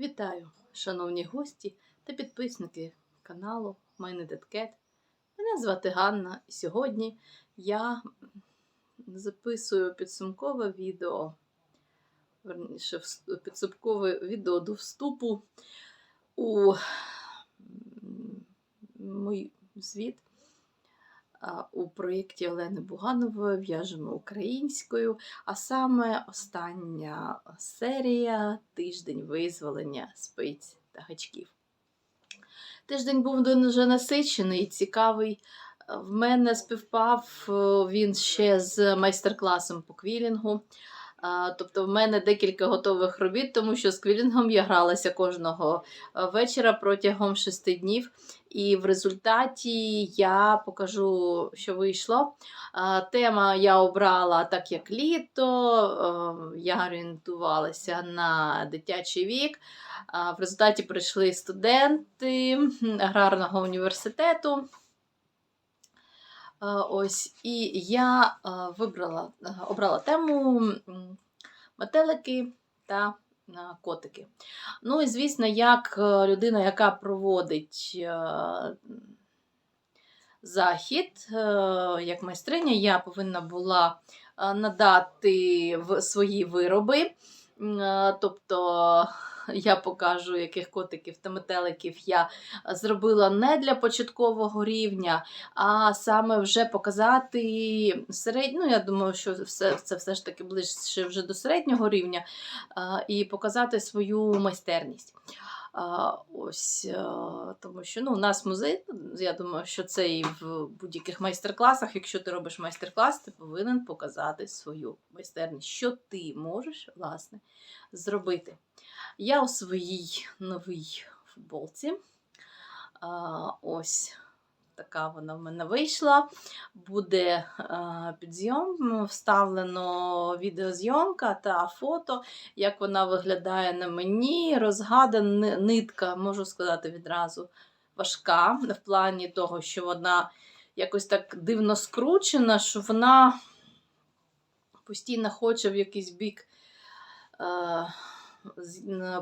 Вітаю, шановні гості та підписники каналу Cat. Мене звати Ганна, і сьогодні я записую підсумкове відео, верніше, підсумкове відео до вступу у мій звіт у проєкті Олени Буганової В'яжемо українською, а саме остання серія Тиждень визволення спиць та гачків. Тиждень був дуже насичений, і цікавий. В мене співпав е, він ще з майстер-класом по квілінгу. Тобто в мене декілька готових робіт, тому що з квілінгом я гралася кожного е, вечора протягом шести днів. І в результаті я покажу, що вийшло. Тема я обрала так, як літо. е, Я орієнтувалася на дитячий вік. В результаті прийшли студенти аграрного університету. Ось, і я вибрала, обрала тему метелики та котики. Ну і звісно, як е, людина, яка проводить е, захід, е, як майстриня, я повинна була надати в свої вироби. Тобто я покажу, яких котиків та метеликів я зробила не для початкового рівня, а саме вже показати середню. Ну, я думаю, що все, це все ж таки ближче вже до середнього рівня, а, і показати свою майстерність. А, Ось, е, тому що ну, у нас музей, я думаю, що це і в будь-яких майстер-класах. Якщо ти робиш майстер-клас, ти повинен показати свою майстерність, що ти можеш власне зробити. Я у своїй новій футболці. Ось така вона в мене вийшла. Буде а, підзйом, вставлено відеозйомка та фото, як вона виглядає на мені. Розгадана нитка, можу сказати відразу, важка в плані того, що вона якось так дивно скручена, що вона постійно хоче в якийсь бік.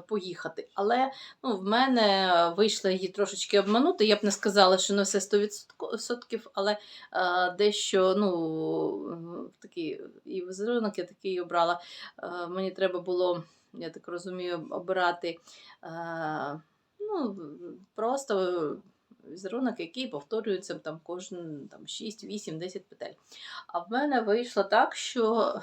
Поїхати. Але ну, в мене вийшло її трошечки обманути. Я б не сказала, що не все 100%, але е, дещо ну, такий і візерунок я такий обрала. Е, мені треба було, я так розумію, обирати е, ну, просто. Візерунок, який повторюється там кожен там, 6, 8, 10 петель. А в мене вийшло так, що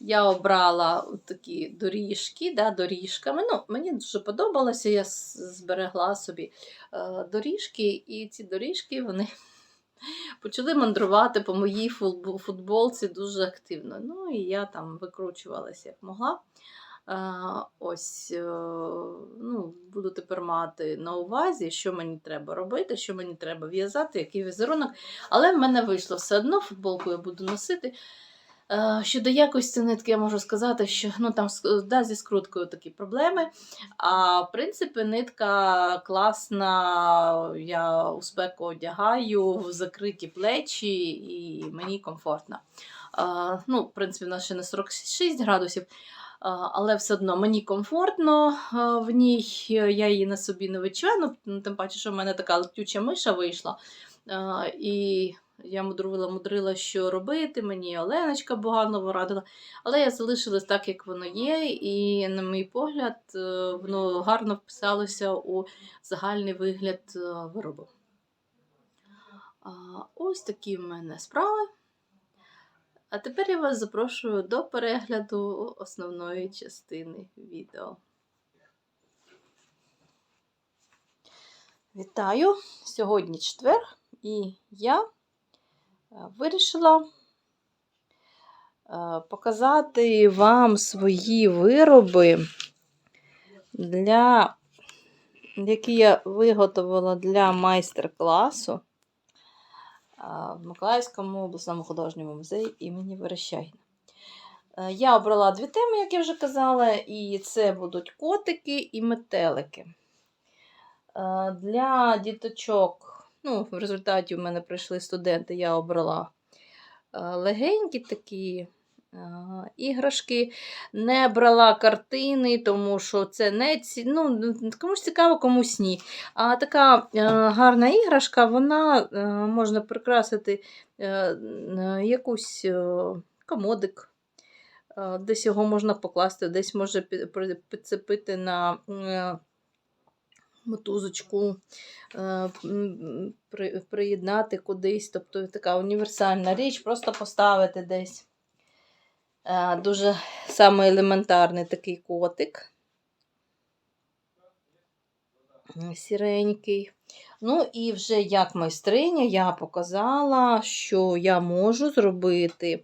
я обрала такі доріжки, да, доріжками. Ну, мені дуже подобалося, я зберегла собі е, доріжки, і ці доріжки вони почали мандрувати по моїй футболці дуже активно. Ну, і я там викручувалася як могла. Е, ось, е, ну, буду тепер мати на увазі, що мені треба робити, що мені треба в'язати, який візерунок. Але в мене вийшло все одно, футболку я буду носити. Е, Щодо якості нитки, я можу сказати, що ну, там да, зі скруткою такі проблеми. А в принципі, нитка класна, я у спеку одягаю в закриті плечі і мені комфортно. Е, Ну, в принципі, в нас ще не 46 градусів, е, але все одно мені комфортно в ній. Я її на собі не відчуваю, тим паче, що в мене така летюча миша вийшла. І я мудрила, мудрила, що робити. Мені Оленочка Буганова радила. Але я залишилась так, як воно є, і, на мій погляд, е, воно гарно вписалося у загальний вигляд е, виробу. Ось такі в мене справи. А тепер я вас запрошую до перегляду основної частини відео. Вітаю! Сьогодні четвер, і я вирішила е, показати вам свої вироби, для, які я виготовила для майстер-класу е, в Миколаївському обласному художньому музеї імені Верещагіна. Е, Я обрала дві теми, як я вже казала, і це будуть котики і метелики. Е, Для діточок, ну, в результаті в мене прийшли студенти, я обрала е, легенькі такі е, іграшки, не брала картини, тому що це не ці... ну, комусь цікаво, комусь ні. А така е, гарна іграшка, вона можна прикрасити якусь комодик. Десь його можна покласти, десь може підцепити на мотузочку, е, приєднати кудись. Тобто така універсальна річ, просто поставити десь. Е, Дуже саме елементарний такий котик. М, Сіренький. Ну і вже як майстриня я показала, що я можу зробити е,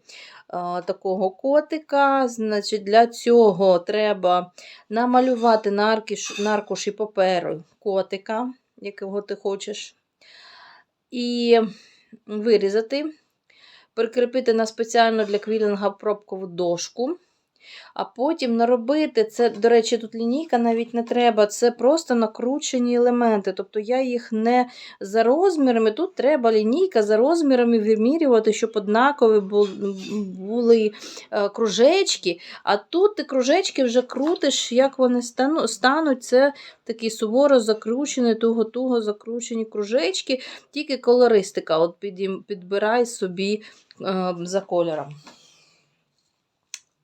такого котика. Значить, для цього треба намалювати на, аркіш, на паперу котика, якого ти хочеш, і вирізати, прикріпити на спеціальну для квілінга пробкову дошку. А потім наробити це, до речі, тут лінійка навіть не треба, це просто накручені елементи. Тобто я їх не за розмірами. Тут треба лінійка за розмірами вимірювати, щоб однакові були е, кружечки. А тут ти кружечки вже крутиш, як вони стануть. Це такі суворо закручені, туго-туго закручені кружечки, тільки колористика. От підбирай собі е, за кольором.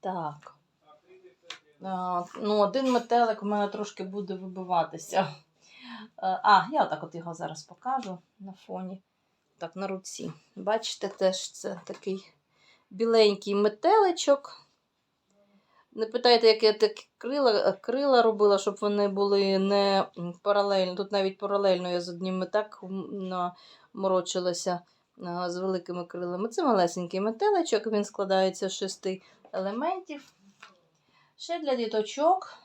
Так. Ну, один метелик у мене трошки буде вибиватися. Е, А, я отак от його зараз покажу на фоні. Так, на руці. Бачите, теж це такий біленький метеличок. Не питайте, як я такі крила, крила робила, щоб вони були не паралельно. Тут навіть паралельно я з одним так наморочилася з великими крилами. Це малесенький метеличок, він складається з шести елементів. Ще для діточок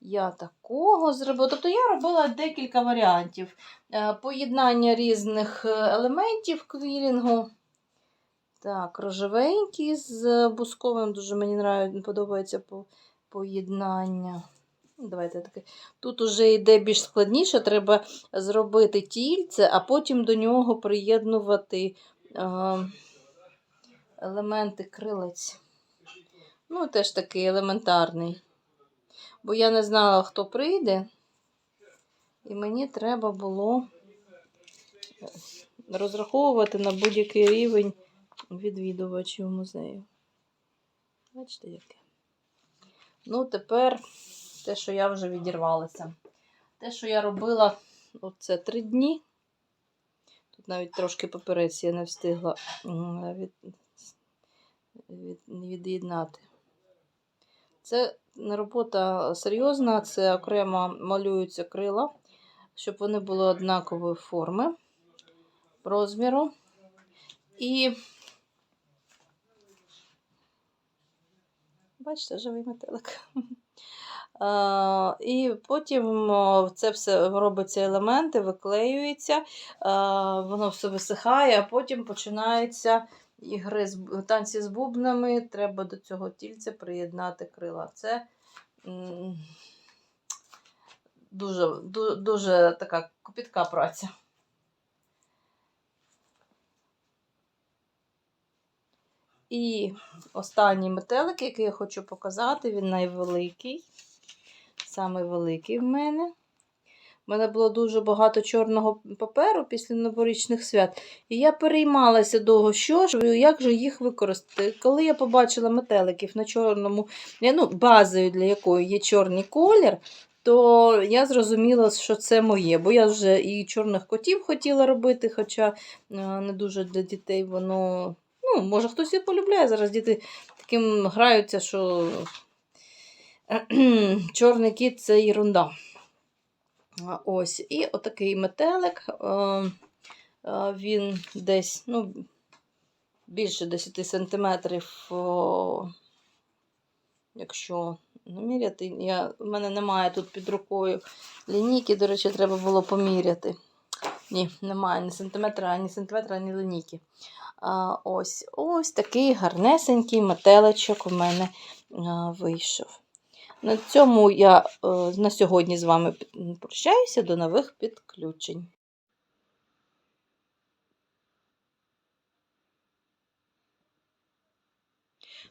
я такого зробила. Тобто я робила декілька варіантів. Е, Поєднання різних е, елементів квілінгу. Так, рожевенький з бусковим. Дуже мені подобається поєднання. Давайте таке. Тут уже йде більш складніше, треба зробити тільце, а потім до нього приєднувати е, елементи крилець. Ну, теж такий елементарний. Бо я не знала, хто прийде, і мені треба було розраховувати на будь-який рівень відвідувачів музею. Бачите, яке? Ну, тепер те, що я вже відірвалася. Те, що я робила оце три дні. Тут навіть трошки паперець я не встигла від, від, від'єднати. Це робота серйозна, це окремо малюються крила, щоб вони були однакової форми, розміру. І бачите, живий метелик. І потім це все робиться елементи, виклеюється, воно все висихає, а потім починаються ігри з танці з бубнами. Треба до цього тільця приєднати крила. Це м, дуже, дуже така копітка праця. І останній метелик, який я хочу показати, він найвеликий. Самий в мене. У мене було дуже багато чорного паперу після новорічних свят. І я переймалася довго, що ж, як же їх використати. Коли я побачила метеликів на чорному, ну, базою для якої є чорний колір, то я зрозуміла, що це моє. Бо я вже і чорних котів хотіла робити, хоча е, не дуже для дітей воно. Ну, може, хтось і полюбляє. Зараз діти таким граються, що чорний кіт це ерунда. Ось, і отакий метелик. е, е, Він десь, ну, більше 10 сантиметрів, якщо наміряти. Я, у мене немає тут під рукою лінійки, до речі, треба було поміряти. Ні, немає ні сантиметра, ані сантиметра, ані лінійки. Ось, ось такий гарнесенький метеличок у мене а, вийшов. На цьому я е, на сьогодні з вами прощаюся. До нових підключень.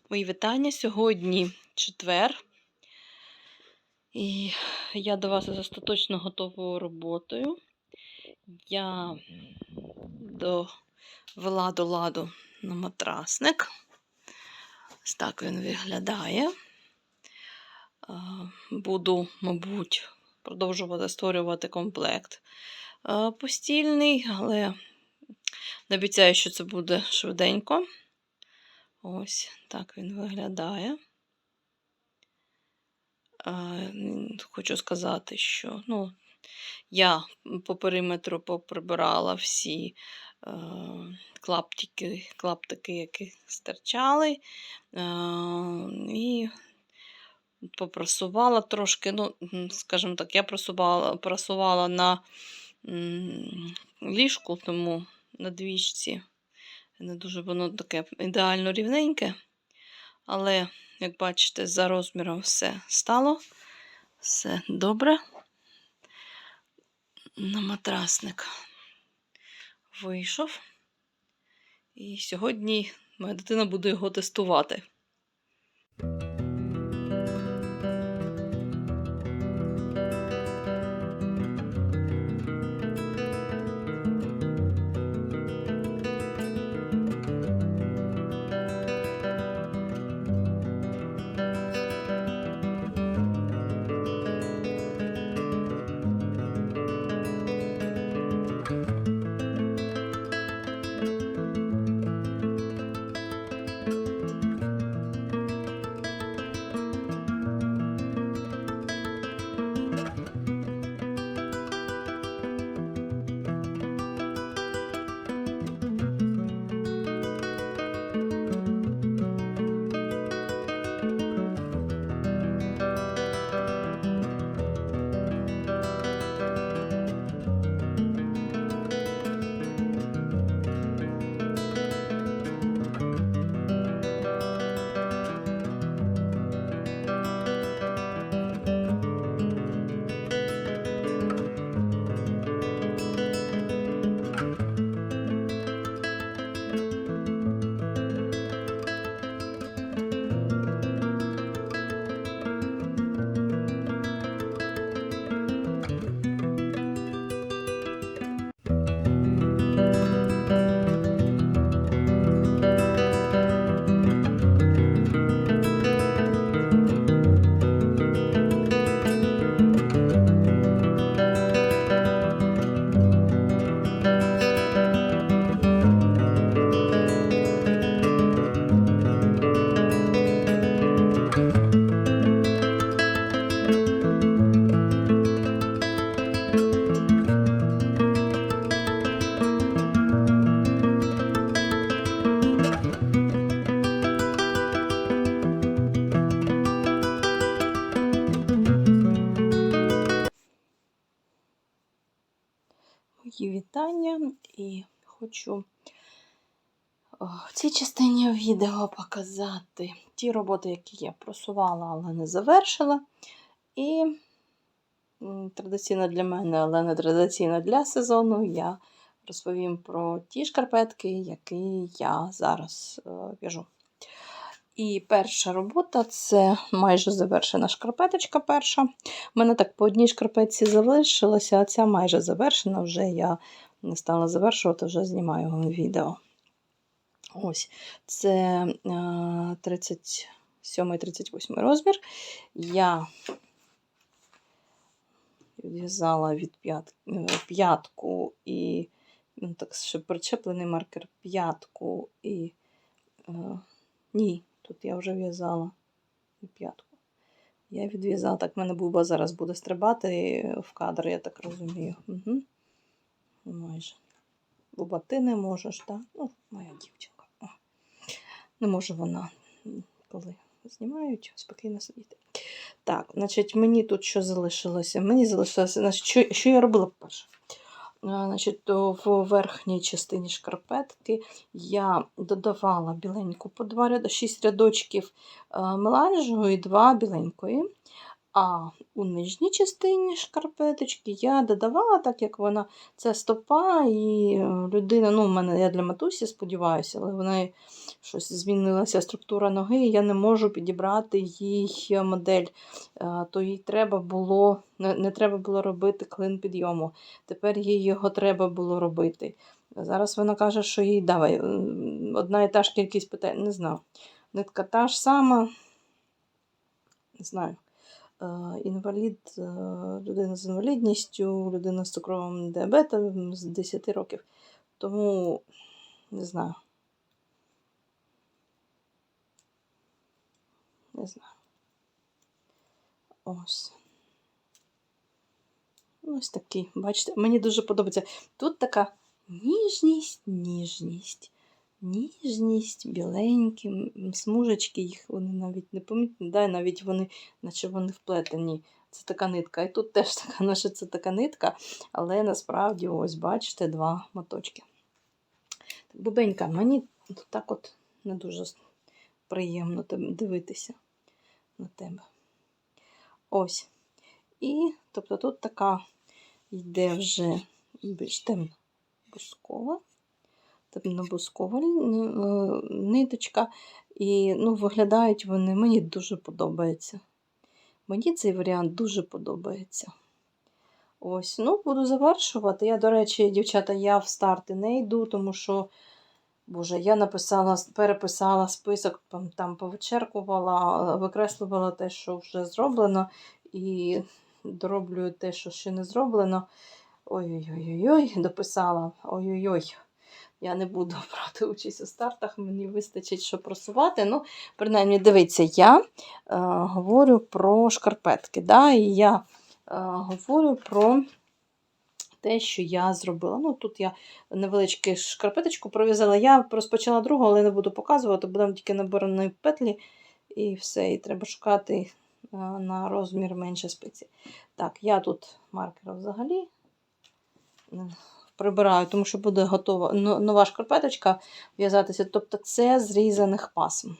Мої вітання сьогодні четвер. І я до вас з остаточно готовою роботою. Я довела до ладу на матрасник. Ось так він виглядає. Буду, мабуть, продовжувати створювати комплект постільний, але не обіцяю, що це буде швиденько. Ось так він виглядає. Хочу сказати, що ну, я по периметру поприбирала всі е, клаптики, клаптики, які стирчали, е, і попрасувала трошки. Ну, скажімо так, я просувала, прасувала на ліжку, тому на двічці. Не дуже воно таке ідеально рівненьке. Але, як бачите, за розміром все стало. Все добре. На матрасник вийшов. І сьогодні моя дитина буде його тестувати. Вітання і хочу в цій частині відео показати ті роботи, які я просувала, але не завершила. І традиційно для мене, але не традиційно для сезону, я розповім про ті шкарпетки, які я зараз е, в'яжу. І перша робота це майже завершена шкарпеточка перша. У мене так по одній шкарпетці залишилося, а ця майже завершена, вже я не стала завершувати, вже знімаю відео. Ось, це 37-38 розмір. Я в'язала від е, п'ятку і ну, так, ще причеплений маркер п'ятку і. Е, ні, тут я вже в'язала п'ятку. Я відв'язала, так в мене буба зараз буде стрибати в кадр, я так розумію. Угу. Майже. Буба, ти не можеш, так? Ну, моя дівчинка. О. Не може вона, коли знімають, спокійно сидіти. Так, значить, мені тут що залишилося? Мені залишилося, значить, що, що я робила перше? Значить, в верхній частині шкарпетки я додавала біленьку по два ряди 6 рядочків меланжу і 2 біленької. А у нижній частині шкарпеточки я додавала, так як вона це стопа, і е, людина, ну, в мене я для матусі сподіваюся, але в неї щось змінилася структура ноги, і я не можу підібрати їй модель. Е, То їй треба було, не треба було робити клин підйому. Тепер їй його треба було робити. Зараз вона каже, що їй давай одна і та ж кількість питань, не знаю. Нитка та ж сама, не знаю. Е, Інвалід, е, людина з інвалідністю, людина з цукровим діабетом з 10 років. Тому не знаю. Не знаю. Ось. Ось такий, бачите, мені дуже подобається. Тут така ніжність, ніжність, ніжність, біленькі, смужечки, їх вони навіть не помітні, да, навіть вони, наче вони вплетені. Це така нитка. І тут теж така, наче це така нитка, але насправді, ось, бачите, два моточки. Бубенька, мені так от не дуже приємно дивитися на тебе. Ось. І, тобто, тут така йде вже більш темна бускова, темно-бускова е, ниточка. І ну, виглядають вони, мені дуже подобається. Мені цей варіант дуже подобається. Ось, ну, буду завершувати. Я, до речі, дівчата, я в старти не йду, тому що, боже, я написала, переписала список, там, повичеркувала, викреслювала те, що вже зроблено, і дороблюю те, що ще не зроблено. Ой-ой-ой, дописала. Ой-ой-ой. Я не буду брати участь у стартах, мені вистачить, що просувати. Ну, принаймні, дивіться, я е, говорю про шкарпетки. Да? І я е, говорю про те, що я зробила. Ну, тут я невеличку шкарпеточку пров'язала. Я розпочала другу, але не буду показувати, бо тільки набирані петлі і все. І треба шукати е, на розмір менше спиці. Так, я тут маркером взагалі прибираю, тому що буде готова нова шкарпеточка в'язатися. Тобто це зрізаних пасм.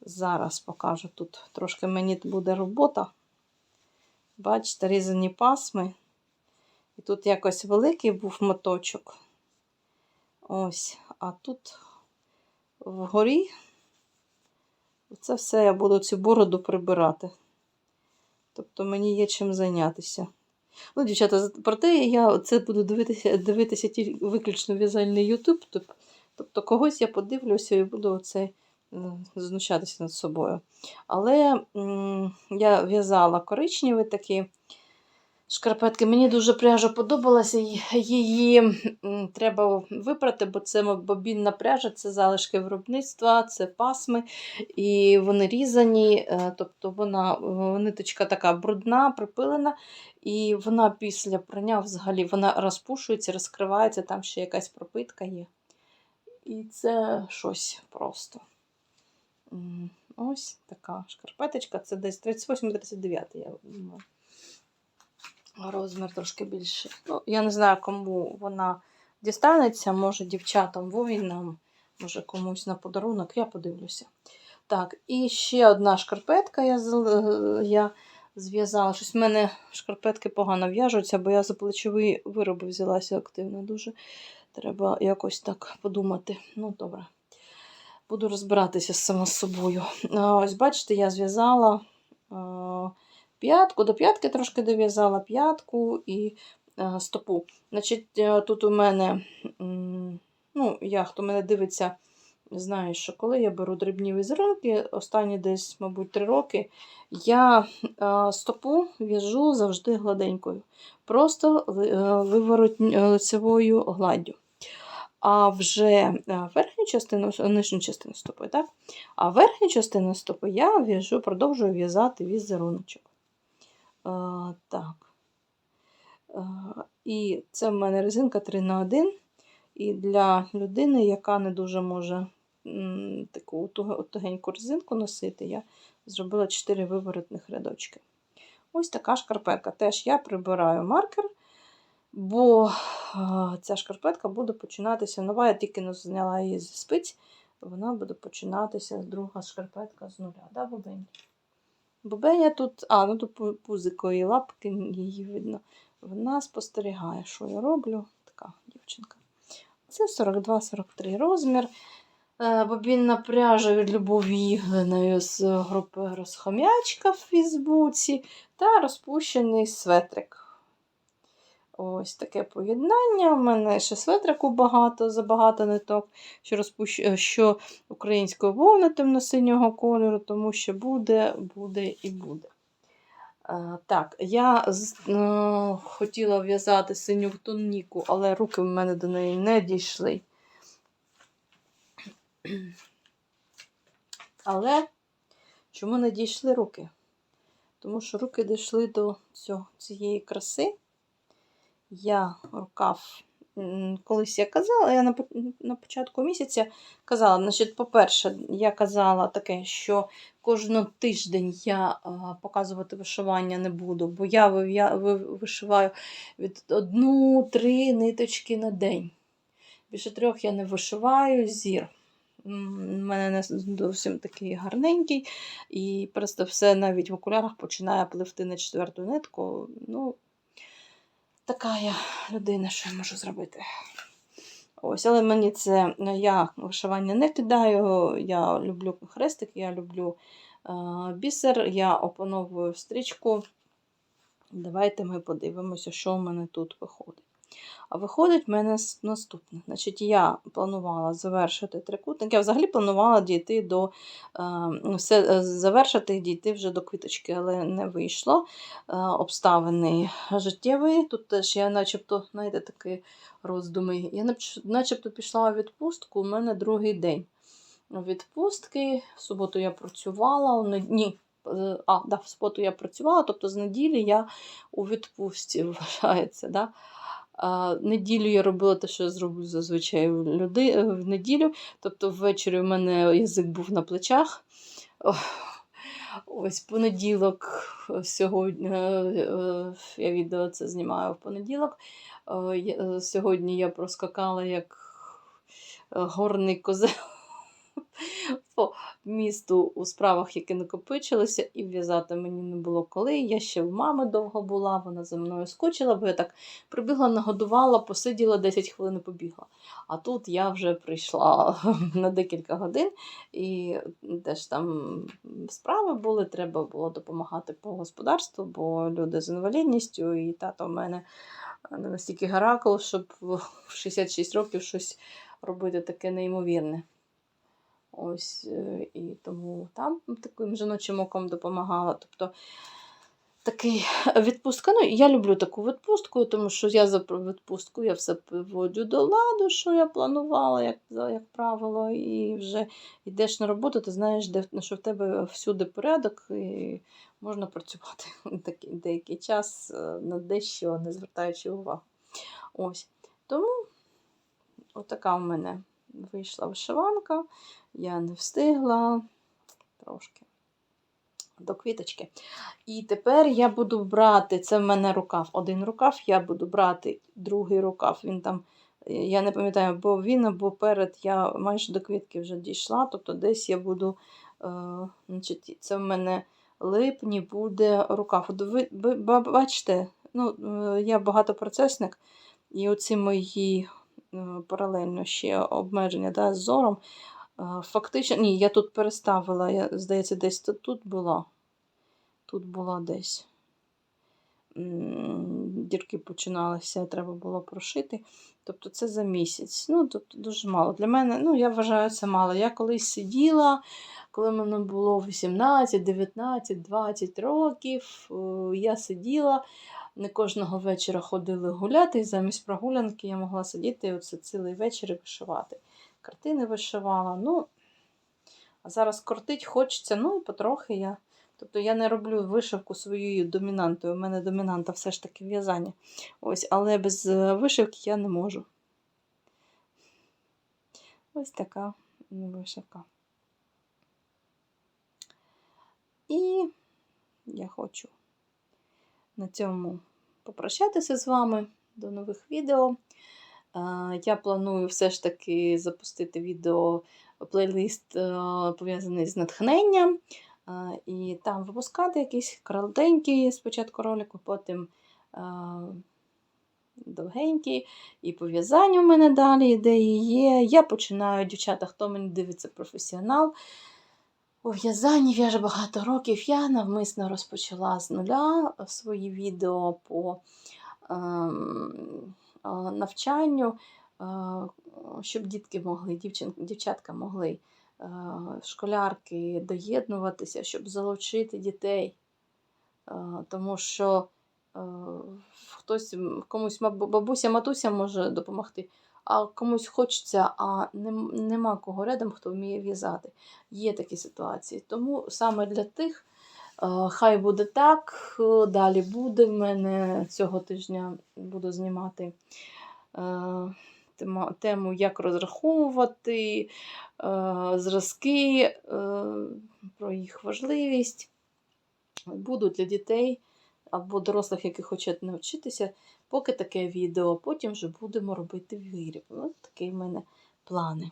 Зараз покажу тут трошки мені буде робота. Бачите, різані пасми. І тут якось великий був моточок. Ось, а тут вгорі це все я буду цю бороду прибирати. Тобто мені є чим зайнятися. Ну, дівчата, проте я це буду дивитися, дивитися тільки виключно в'язальний YouTube. Тобто когось я подивлюся і буду оце знущатися над собою. Але м, я в'язала коричневі такі шкарпетки. Мені дуже пряжа подобалася. Її треба випрати, бо це бобінна пряжа, це залишки виробництва, це пасми, і вони різані. е, Тобто вона е, ниточка така брудна, припилена. І вона після прання взагалі вона розпушується, розкривається, там ще якась пропитка є. І це щось просто. Ось така шкарпеточка. Це десь 38-39, я думаю. Розмір трошки більший. Ну, я не знаю, кому вона дістанеться, може дівчатам, воїнам, може комусь на подарунок, я подивлюся. Так, і ще одна шкарпетка я, я зв'язала. Щось в мене шкарпетки погано в'яжуться, бо я за плечові вироби взялася активно дуже. Треба якось так подумати. Ну, добре. Буду розбиратися сама з собою. Ось, бачите, я зв'язала п'ятку, до п'ятки трошки дов'язала п'ятку і стопу. Значить, е, тут у мене, ну, я, хто мене дивиться, знає, що коли я беру дрібні візерунки, останні десь, мабуть, три роки, я стопу в'яжу завжди гладенькою, просто е, е, лицевою гладдю. А вже е, верхню частину, е, нижню частину стопи, так? А верхню частину стопи я в'яжу, продовжую в'язати візеруночок. Так. І це в мене резинка 3 на 1 І для людини, яка не дуже може таку туге- тугеньку резинку носити, я зробила 4 виворотних рядочки. Ось така шкарпетка. Теж я прибираю маркер, бо ця шкарпетка буде починатися нова. Я тільки зняла її зі спиць, вона буде починатися друга шкарпетка з нуля. Да, бабень? Бубеня тут, а, ну тут пу- пузико і лапки її видно. Вона спостерігає, що я роблю. Така дівчинка. Це 42-43 розмір. Е, Бобінна пряжа від Любові Ігленої з групи Розхомячка в Фейсбуці та розпущений светрик. Ось таке поєднання. У мене ще светрику багато, забагато ниток, що, розпущ... е, що української вовни темно-синього кольору, тому що буде, буде і буде. Е, Так, я е, хотіла в'язати синю туніку, але руки в мене до неї не дійшли. Але чому не дійшли руки? Тому що руки дійшли до цього, цієї краси. Я рукав, колись я казала, я на, початку місяця казала, значить, по-перше, я казала таке, що кожен тиждень я показувати вишивання не буду, бо я вишиваю від одну-три ниточки на день. Більше трьох я не вишиваю зір. У мене не зовсім такий гарненький, і просто все навіть в окулярах починає пливти на четверту нитку. Ну, така я людина, що я можу зробити. Ось, але мені це я вишивання не кидаю. Я люблю хрестик, я люблю е, бісер, я опановую стрічку. Давайте ми подивимося, що в мене тут виходить. А виходить в мене наступне. Значить, я планувала завершити трикутник. Я взагалі планувала дійти до е, все е, завершити і дійти вже до квіточки, але не вийшло. Е, обставини життєві. Тут теж я начебто, знаєте, такі роздуми. Я начебто пішла у відпустку, у мене другий день. Відпустки, в суботу я працювала, ні. А, да, в суботу я працювала, тобто з неділі я у відпустці вважається. Да? А, неділю я робила те, що я зроблю зазвичай в, люди, е, в неділю. Тобто ввечері в мене язик був на плечах. Ось понеділок е, сьогодні е, я відео це знімаю в понеділок. Сьогодні я проскакала як горний козел по місту у справах, які накопичилися, і в'язати мені не було коли. Я ще в мами довго була, вона за мною скочила, бо я так прибігла, нагодувала, посиділа 10 хвилин і побігла. А тут я вже прийшла на декілька годин, і теж там справи були, треба було допомагати по господарству, бо люди з інвалідністю, і тато в мене настільки гаракл, щоб в 66 років щось робити таке неймовірне. Ось, е, і тому там таким жіночим оком допомагала. Тобто такий відпустка. Ну, я люблю таку відпустку, тому що я за відпустку я все приводжу до ладу, що я планувала, як, як правило, і вже йдеш на роботу, ти знаєш, де, що в тебе всюди порядок, і можна працювати такий, деякий час е, на дещо, не звертаючи увагу. Ось. Тому отака в мене вийшла вишиванка. Я не встигла трошки до квіточки. І тепер я буду брати, це в мене рукав, один рукав, я буду брати другий рукав. Він там, я не пам'ятаю, бо він або перед я майже до квітки вже дійшла, тобто десь я буду, е, значить, це в мене липні буде рукав. Ви, бачите, ну, е, я багатопроцесник, і оці мої паралельно ще обмеження да, з зором. Е, Фактично, ні, я тут переставила, я, здається, десь тут була. Тут була десь. Дірки починалися, треба було прошити. Тобто це за місяць. Ну, тобто дуже мало. Для мене, ну, я вважаю, це мало. Я колись сиділа, коли мені було 18, 19, 20 років, е, я сиділа, не кожного вечора ходили гуляти, і замість прогулянки я могла сидіти оце цілий вечір і вишивати. Картини вишивала. Ну, а зараз кортить хочеться, ну і потрохи я. Тобто я не роблю вишивку своєю домінантою. У мене домінанта все ж таки в'язання. Ось, але без е, вишивки я не можу. Ось така вишивка. І я хочу на цьому попрощатися з вами. До нових відео. Е, Я планую все ж таки запустити відео плейлист е, пов'язаний з натхненням. І там випускати якісь коротенькі спочатку ролики, потім довгенькі, і пов'язання у мене далі ідеї є. Я починаю, дівчата, хто мені дивиться професіонал. У в'язанні в'яже багато років. Я навмисно розпочала з нуля свої відео по ем, е, навчанню, е, щоб дітки могли, дівчин, дівчатка могли, е, школярки доєднуватися, щоб залучити дітей. Е, тому що е, хтось, комусь бабуся, матуся може допомогти, а комусь хочеться, а нема кого рядом, хто вміє в'язати. Є такі ситуації. Тому саме для тих, е, хай буде так, е, далі буде. В мене цього тижня буду знімати е, тему, як розраховувати, зразки, про їх важливість. Буду для дітей або дорослих, які хочуть навчитися, поки таке відео, потім вже будемо робити виріб. Ось такі в мене плани.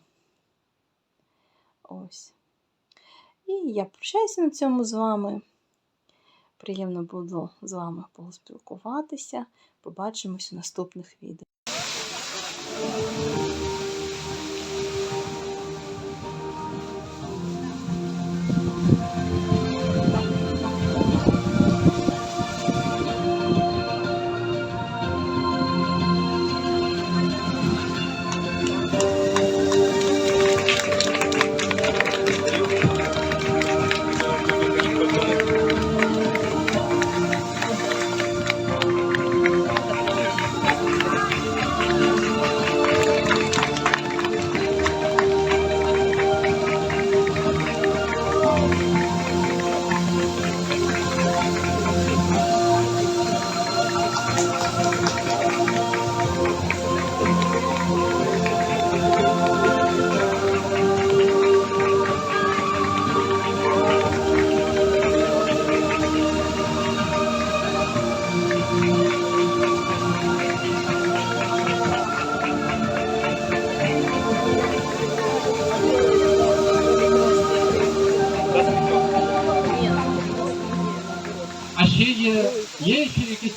Ось. І я прощаюся на цьому з вами. Приємно було з вами поспілкуватися. Побачимось у наступних відео.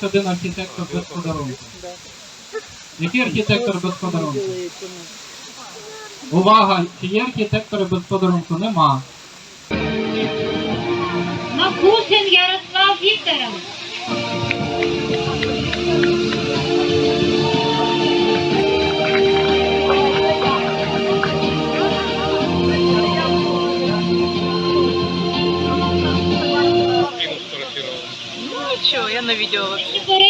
Якийсь один архітектор без подарунку? Який архітектор без подарунку? Увага! Чи є архітектори без подарунку? Нема. Макушин Ярослав Вікторович. на видео вообще.